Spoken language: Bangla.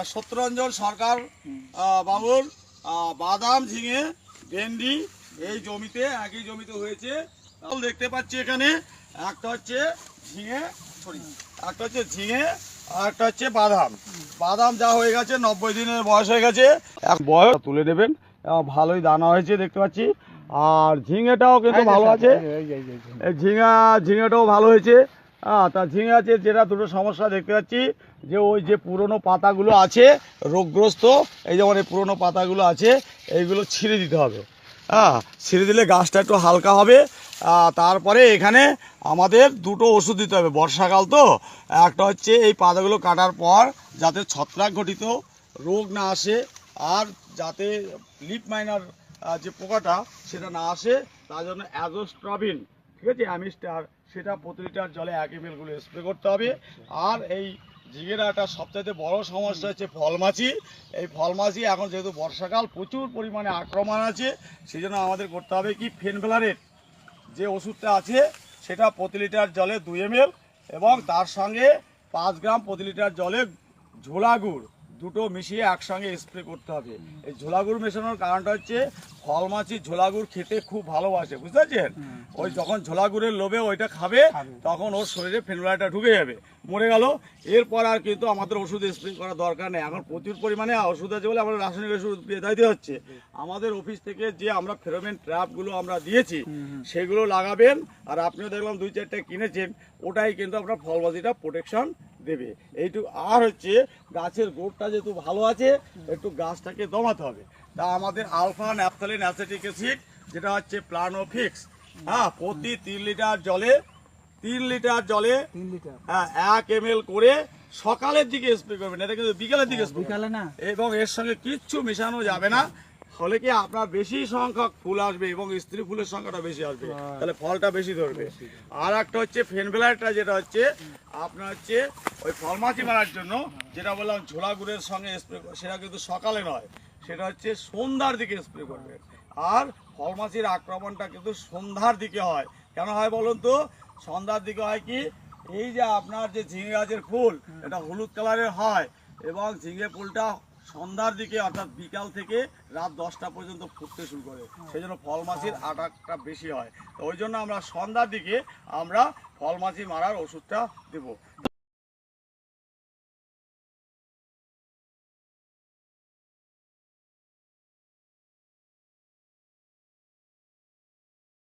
আপনার সত্যরঞ্জন সরকার বাবুর বাদাম ঝিঙে ভেন্ডি এই জমিতে একই জমিতে হয়েছে। দেখতে পাচ্ছি এখানে একটা হচ্ছে ঝিঙে সরি একটা হচ্ছে ঝিঙে আর একটা হচ্ছে বাদাম। বাদাম যা হয়ে গেছে নব্বই দিনের বয়স হয়ে গেছে। এক বয়স তুলে দেবেন। ভালোই দানা হয়েছে দেখতে পাচ্ছি। আর ঝিঙেটাও কিন্তু ভালো আছে। এই ঝিঙা ঝিঙেটাও ভালো হয়েছে। হ্যাঁ তা ঝিঙে আছে যেটা দুটো সমস্যা দেখতে পাচ্ছি, যে ওই যে পুরনো পাতাগুলো আছে, রোগগ্রস্ত, এই যেমন এই পুরনো পাতাগুলো আছে, এইগুলো ছিঁড়ে দিতে হবে। হ্যাঁ ছিঁড়ে দিলে গাছটা একটু হালকা হবে তারপরে এখানে আমাদের দুটো ওষুধ দিতে হবে। বর্ষাকাল তো, একটা হচ্ছে এই পাতাগুলো কাটার পর যাতে ছত্রাক ঘটিত রোগ না আসে, আর যাতে লিপ মাইনার যে পোকাটা, সেটা না আসে, তার জন্য অ্যাজোস্ট্রাবিন ঠিক আছে? অ্যামিস্টার সেটা প্রতি লিটার জলে এক এমগুলো স্প্রে করতে হবে। আর এই ঝিঙের একটা সবচাইতে বড় সমস্যা হচ্ছে ফলমাছি। এই ফলমাছি এখন যেহেতু বর্ষাকাল, প্রচুর পরিমাণে আক্রমণ আছে। সেই জন্য আমাদের করতে হবে কি? ফেনভেলারেট যে ওষুধটা আছে, সেটা প্রতি লিটার জলে দুই এম এবং তার সঙ্গে পাঁচ গ্রাম প্রতি লিটার জলে ঝোলা গুড় দুটো মিশিয়ে একসঙ্গে স্প্রে করতে হবে। এই ঝোলা গুড় মেশানোর কারণটা হচ্ছে ফল মাছি ঝোলা গুড় খেতে খুব ভালোবাসে বুঝতে পারছেন ওই যখন ঝোলা গুড়ের লোভে ওইটা খাবে তখন ওর শরীরে ফেনুলাটা ঢুকে যাবে মরে গেল। এরপর আর কিন্তু আমাদের ওষুধ স্প্রে করার দরকার নেই। এখন প্রচুর পরিমাণে ওষুধ আছে বলে আমরা রাসায়নিক ওষুধ দিয়ে দিতে হচ্ছে। আমাদের অফিস থেকে যে আমরা ফেরোমেন ট্র্যাপগুলো আমরা দিয়েছি সেগুলো লাগাবেন। আর আপনিও দেখলাম দুই চারটে কিনেছেন ওটাই কিন্তু আপনার ফলবাজিটা প্রোটেকশন দেবে। এইটুকু আর হচ্ছে গাছের গোড়টা যেহেতু ভালো আছে একটু গাছটাকে দমাতে হবে। তা আমাদের আলফা ন্যাপথালিন অ্যাসেটিক অ্যাসিড যেটা হচ্ছে প্লানোফিক্স। হ্যাঁ প্রতি তিন লিটার জলে তিন লিটার জলে হ্যাঁ এক এম করে সকালের দিকে স্প্রে করবেন। এটা কিন্তু বিকালের দিকে স্প্রে বিকালে না। এবং এর সঙ্গে কিচ্ছু মেশানো যাবে না। ফলে কি আপনার বেশি সংখ্যক ফুল আসবে এবং স্ত্রী ফুলের সংখ্যাটা বেশি আসবে? তাহলে ফলটা বেশি ধরবে। আর একটা হচ্ছে ফেনবেলারটা যেটা হচ্ছে আপনার হচ্ছে ওই ফলমাছি মারার জন্য যেটা বললাম ঝোলা গুড়ের সঙ্গে স্প্রে সেটা কিন্তু সকালে নয় সেটা হচ্ছে সন্ধ্যার দিকে স্প্রে করবে। আর ফলমাছির আক্রমণটা কিন্তু সন্ধ্যার দিকে হয়। কেন হয় বলুন তো? সন্ধ্যার দিকে হয় কি? এই যে আপনার যে ঝিঙে গাছের ফুল এটা হলুদ কালারের হয় এবং ঝিঙে ফুলটা সন্ধ্যার দিকে, অর্থাৎ বিকাল থেকে রাত দশটা পর্যন্ত ফুটতে শুরু করে। সেই জন্য ফল মাছির আটাকটা বেশি হয়। তো ওই জন্য আমরা সন্ধ্যার দিকে আমরা ফল মাছি মারার ওষুধটা দেবো।